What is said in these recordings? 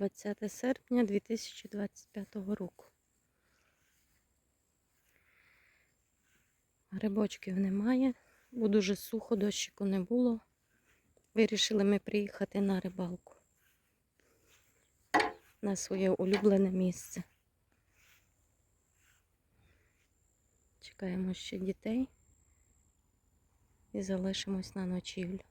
20 серпня 2025 року. Грибочків немає, бо дуже сухо, дощику не було. Вирішили ми приїхати на рибалку на своє улюблене місце. Чекаємо ще дітей і залишимось на ночівлю.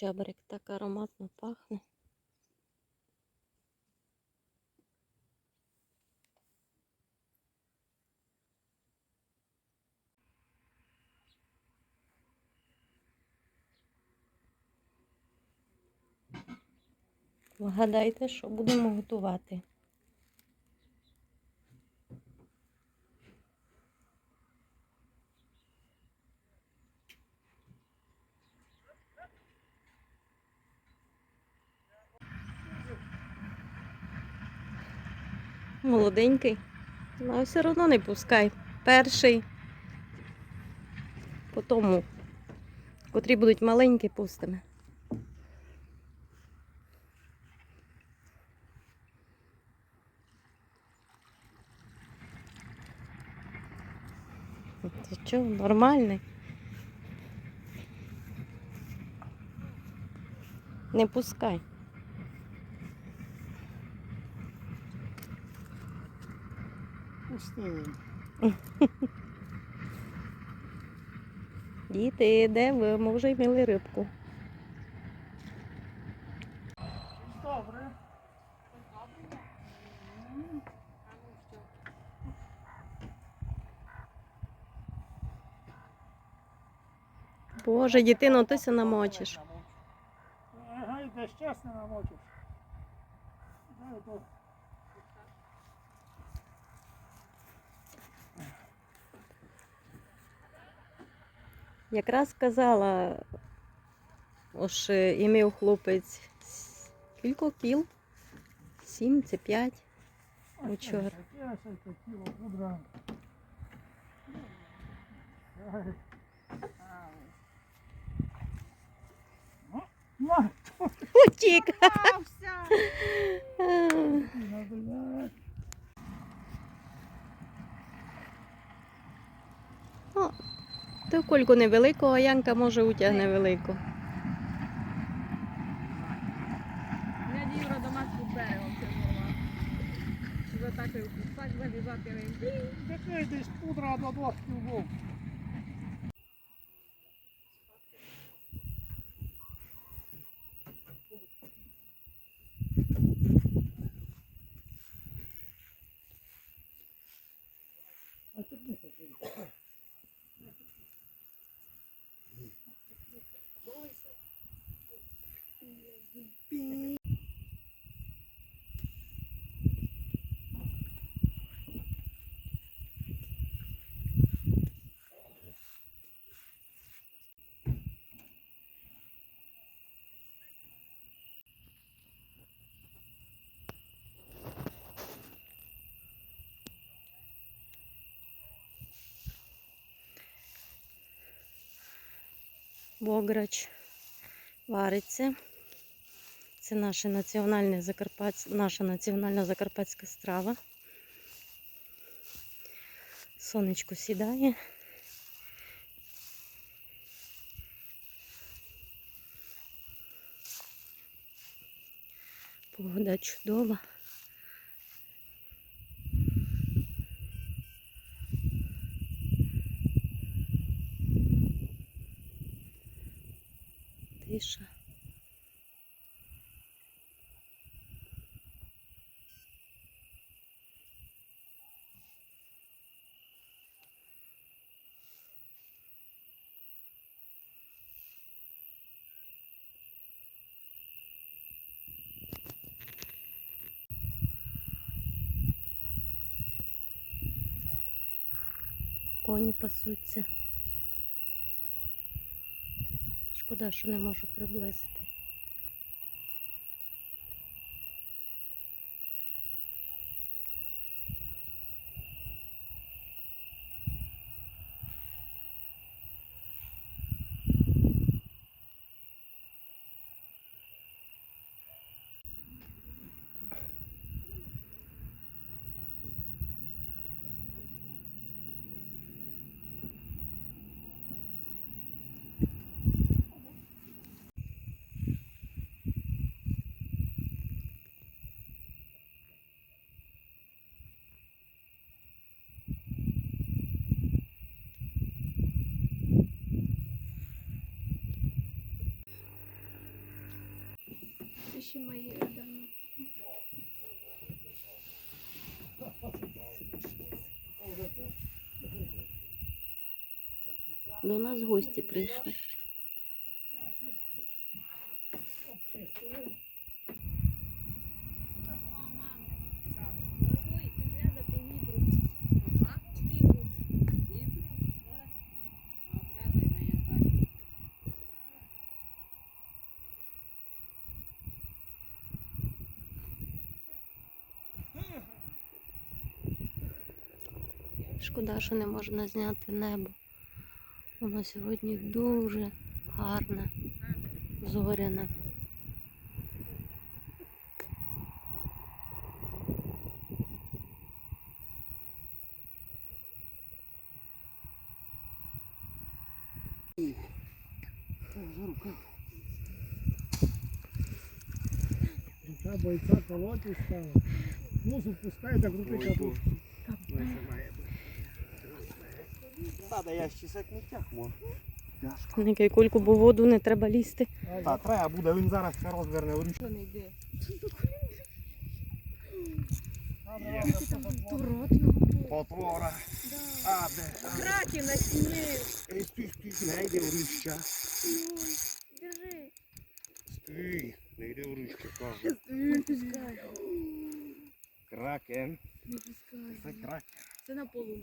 Чабрик так ароматно пахне. Вгадайте, що будемо готувати. Молоденький. Ну, все одно не пускай. Перший. По тому. Котрі будуть маленькі, пустимо. Ти що, нормальний? Не пускай. Пустили. Діти, де ви? Ми вже мили рибку. Добре. Боже, дитино, ти се намочиш. Ага, і десь час не намочиш. Якраз казала, ось е, імів хлопець кілько кіл? Сім чи п'ять. Учора. це це. Ну, на, Утік. О, то кольку невелику, а Янка може утягне велику. Я дівра до нас під берегом це була. Щоб так і вилізати десь пудра до дошки був. А тут не таке. Бограч вариться. Це наше національне закарпаць... наша національна закарпатська страва. Сонечко сідає. Погода чудова. Тиша. Коні пасуться. Шкода, що не можу приблизити. Ще мої давно. До нас гості прийшли. Шкода, що не можна зняти небо. Воно сьогодні дуже гарне, зоряне. Та бойця колоти стало. Мусу пускай, так руки капу. Я ще сек не тяг, мо. Никай кульку, бо воду не треба лізти. Та, треба буде, він зараз ще розверне ручку. Що не йде? Потвора. А, де? Краки на стіні. Ей, стій, стій, не йде в ручка. Держи. Стій, не йде в ручка, кажу. Не пускай. Кракен. Не пускай. Це кракен. Це на полу.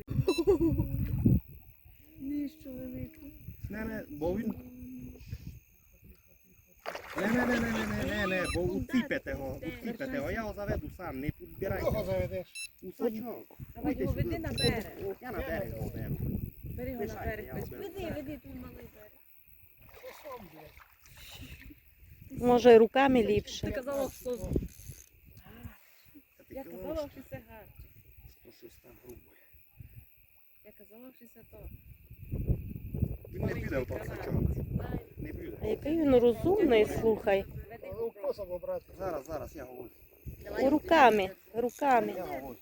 Ніщо велике. Не, не, бо він... Не, не, не, не, не, не, не, не, бо уціпите його, уціпите його, я його заведу сам, не підбирайте. Кого заведеш? Усачок. Давай його веди на берег. Я на берег його беру. Бери його на берег. Веди, веди, тут малий берег. Може, руками ліпше. Ти казала, що я казала, що це гарче. що щось там грубе. Я казала, що це то. Він не піде в Маленький сачок. Не піде. А який він розумний, слухай. Зараз, зараз я говорю. Руками, руками. Я говорю.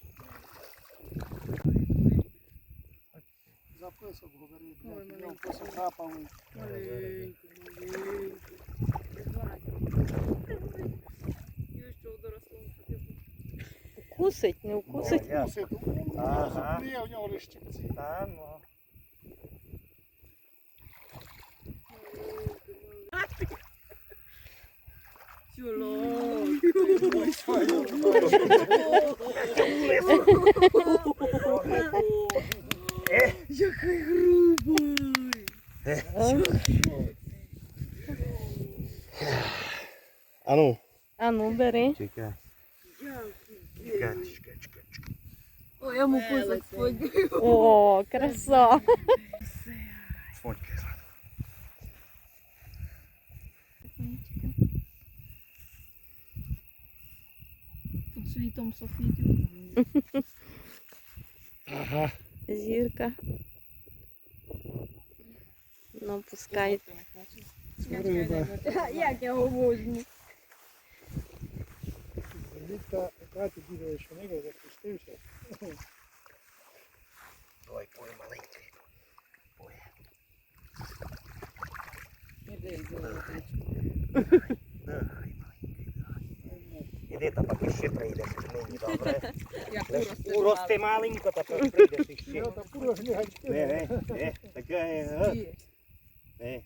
Записок говори, Ой, блядь. Я вкусу хапав. Маленький, маленький. Я що у дорослому ходив. Укусить, не укусить. Ага. В нього лищипці. Та, Який грубий. А ну. А ну, бери. Чекай. Чекай, чекай, чекай, чекай. Ой, я йому кусок сьогодні. О, краса. Фоткай. Світом софітів. Ага. Зірка. Ну, пускай. Як я обожнюю. Літка, Катя бігає, що нига запустився. Ой, ой, маленький. Ой. Давай, маленький, давай. Іди та поки ще прийдеш мені, добре? Як Лиш уросте Урости маленько, та потім прийдеш іще. Я та пура гляньте. Не, не, не, така, е, Ні. не.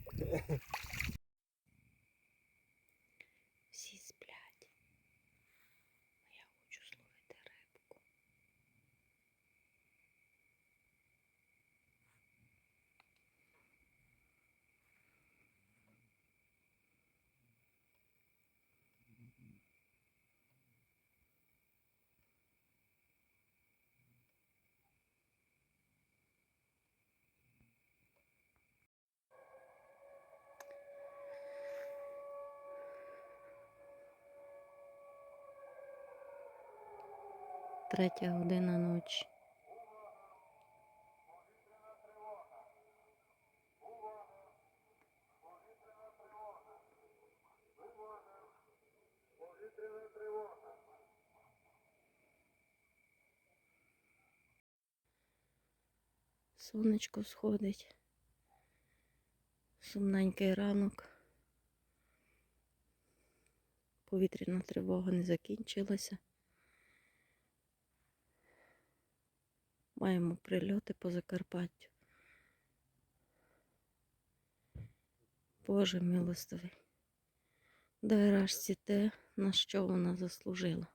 Третя година ночі. Сонечко сходить. Сумненький ранок. Повітряна тривога не закінчилася. Маємо прильоти по Закарпаттю. Боже милостивий. Дай рашці те, на що вона заслужила.